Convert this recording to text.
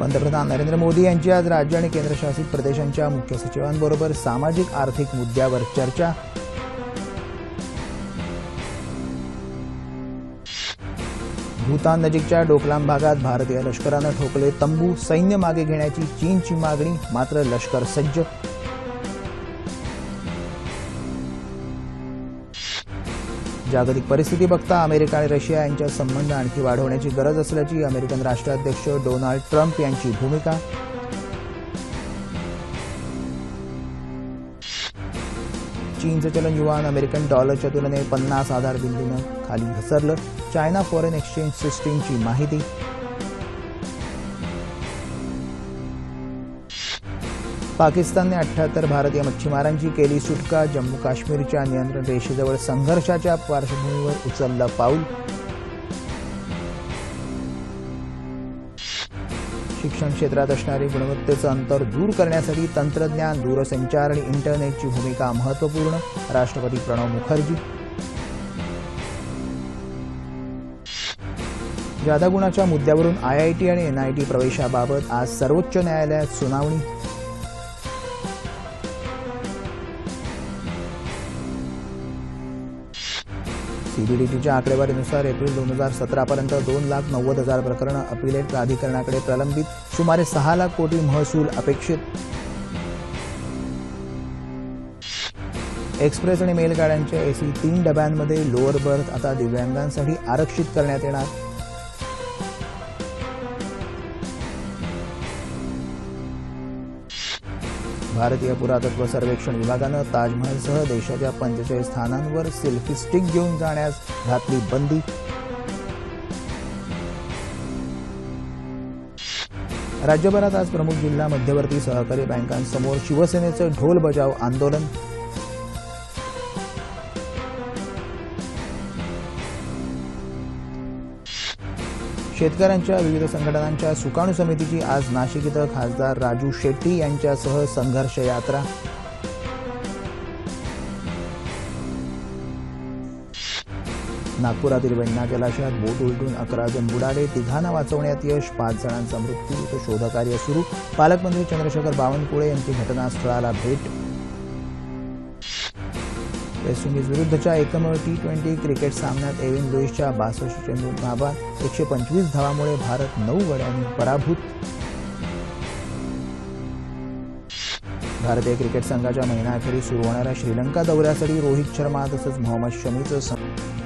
पंतप्रधान नरेंद्र मोदी यांची आज राज्य आणि केंद्रशासित प्रदेशांच्या मुख्य सचिवांबरोबर सामाजिक आर्थिक मुद्द्यावर चर्चा. भूतान नजीकच्या डोकलाम भागात भारतीय लष्करानं ठोकले तंबू. सैन्य मागे घेण्याची चीनची मागणी मात्र लष्कर सज्ज. जागतिक परिस्थिती बघता अमेरिका आणि रशिया यांच्या संबंध आणखी वाढवण्याची गरज असल्याची अमेरिकन राष्ट्राध्यक्ष डोनाल्ड ट्रम्प यांची भूमिका. चीनचं चलन युवान अमेरिकन डॉलरच्या तुलनेत पन्नास आधार बिंदूनं खाली घसरलं. चायना फॉरेन एक्सचेंज सिस्टीमची माहिती. पाकिस्तानने अठ्ठ्याहत्तर भारतीय मच्छीमारांची केली सुटका. जम्मू काश्मीरच्या नियंत्रण रेषेजवळ संघर्षाच्या पार्श्वभूमीवर उचललं पाऊल. शिक्षण क्षेत्रात असणारे गुणवत्तेचं अंतर दूर करण्यासाठी तंत्रज्ञान दूरसंचार आणि इंटरनेटची भूमिका महत्त्वपूर्ण राष्ट्रपती प्रणव मुखर्जी. जादा गुणाच्या मुद्द्यावरून आयआयटी आणि एनआयटी प्रवेशाबाबत आज सर्वोच्च न्यायालयात सुनावणी. सीबीडीटीच्या आकडेवारीनुसार एप्रिल दोन हजार सतरापर्यंत दोन लाख नव्वद हजार प्रकरणं अपिलेट प्राधिकरणाकडे प्रलंबित सुमारे सहा लाख कोटी महसूल अपेक्षित. एक्सप्रेस आणि मेलगाड्यांच्या एसी तीन डब्यांमध्ये लोअर बर्थ आता दिव्यांगांसाठी आरक्षित करण्यात येणार. भारतीय पुरातत्व सर्वेक्षण विभागानं ताजमहलसह देशाच्या पंचेचाळीस स्थानांवर सेल्फी स्टिक घेऊन जाण्यास घातली बंदी. राज्यभरात आज प्रमुख जिल्हा मध्यवर्ती सहकारी बँकांसमोर शिवसेनेचं ढोल बजाव आंदोलन. शेतकऱ्यांच्या विविध संघटनांच्या सुकाणू समितीची आज नाशिक इथं खासदार राजू शेट्टी यांच्यासह संघर्ष यात्रा. नागपुरातील वेण्णा जलाशयात बोट उलटून अकरा जण बुडाले. तिघांना वाचवण्यात यश पाच जणांचा मृत्यू शोधकार्य सुरू. पालकमंत्री चंद्रशेखर बावनकुळे यांची घटनास्थळाला भेट वेस्ट इंडिजविरुद्धच्या एकमेव टी ट्वेंटी क्रिकेट सामन्यात एविन लुईसच्या बासष्ट चेंडू नाबाद एकशे पंचवीस धावामुळे भारत नऊ गड्यांनी पराभूत. भारतीय क्रिकेट संघाच्या महिनाअखेरी सुरू होणाऱ्या श्रीलंका दौऱ्यासाठी रोहित शर्मा तसंच मोहम्मद शमीचं सं-